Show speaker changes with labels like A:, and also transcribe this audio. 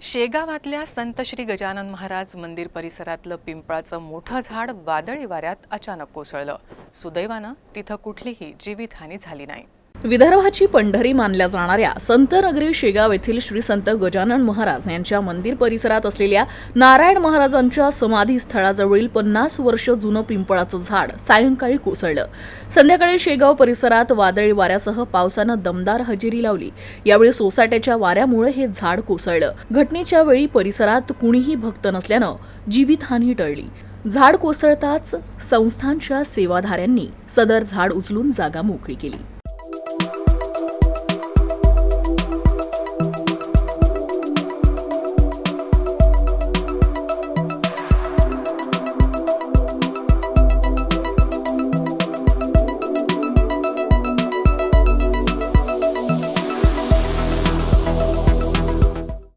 A: शेगावातल्या संत श्री गजानन महाराज मंदिर परिसरातलं पिंपळाचं मोठं झाड वादळी वाऱ्यात अचानक कोसळलं. सुदैवानं तिथं कुठलीही जीवितहानी झाली नाही.
B: विदर्भाची पंढरी मानल्या जाणाऱ्या संतनगरी शेगाव येथील श्री संत गजानन महाराज यांच्या मंदिर परिसरात असलेल्या नारायण महाराजांच्या समाधी स्थळाजवळील पन्नास वर्ष जुनं पिंपळाचं झाड सायंकाळी कोसळलं. संध्याकाळी शेगाव परिसरात वादळी वाऱ्यासह पावसानं दमदार हजेरी लावली. यावेळी सोसाट्याच्या वाऱ्यामुळे हे झाड कोसळलं. घटनेच्या वेळी परिसरात कुणीही भक्त नसल्यानं जीवितहानी टळली. झाड कोसळताच संस्थांच्या सेवाधाऱ्यांनी सदर झाड उचलून जागा मोकळी केली.